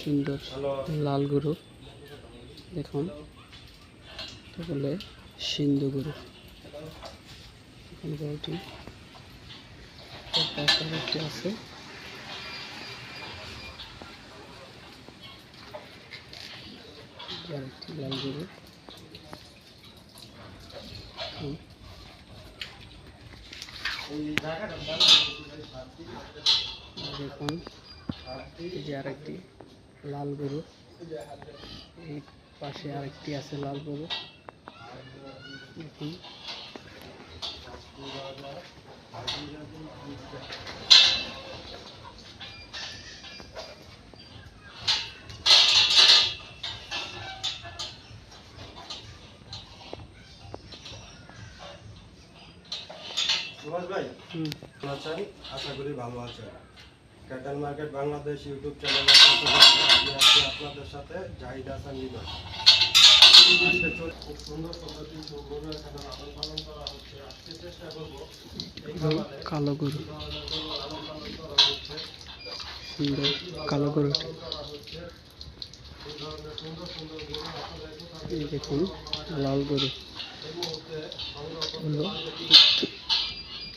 সুন্দর লাল গরু দেখুন। বলে সিন্ধু গরু গরুটি তার আছে। লাল গরু হুম, দেখুন এই যে আরেকটি লাল গরু এই পাশে আরেকটি আছে লাল গরু। দেখুন। সুভাষ ভাই হুম, আছেন আশা করি ভালো আছেন ক্যাটাল মার্কেট বাংলাদেশ ইউটিউব আজকে আপনাদের সাথে জাহিদ হাসান চল- খুব সুন্দর পদ্ধতি এখানে লালন পালন করা হচ্ছে। আজকে চেষ্টা করব কালো গরু। সুন্দর কালো গরু। দেখুন লাল গরু। হলো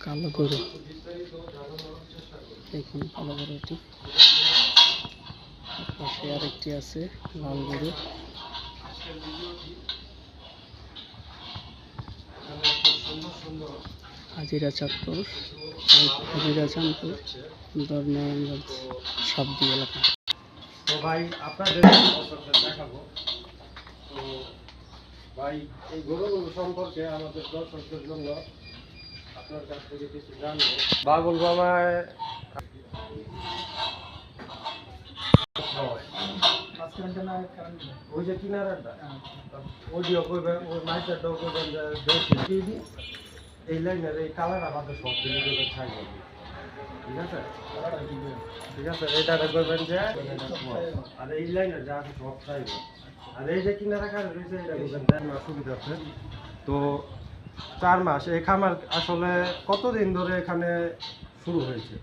কালো গরু। দেখুন কালো গরুটি। পাশে আরেকটি আছে, লাল গরু। হাজিরা চাঁদপুর হাজিরা চাঁদপুর ধর্মগঞ্জ সাবদি এলাকা। তো ভাই, আপনাদের দেখাবো। তো ভাই, এই গরুগুলো সম্পর্কে আমাদের দর্শকদের জন্য আপনার কাছ থেকে কিছু জানব। বাবুল বাবায় ওই যে কিনারাটা? ওইটিও করবে ওই মাইটারটাও করবেন যে এই লাইনের এই কালার আমাদের সব করবেন ঠিক আছে? ঠিক আছে এটা করবেন যে আর এই লাইনের যা আছে সব আর এই যে কিনারা কাজ রয়েছে এটা করবেন সুবিধা আছে। তো চার মাস। এই খামার আসলে কতদিন ধরে এখানে শুরু হয়েছে?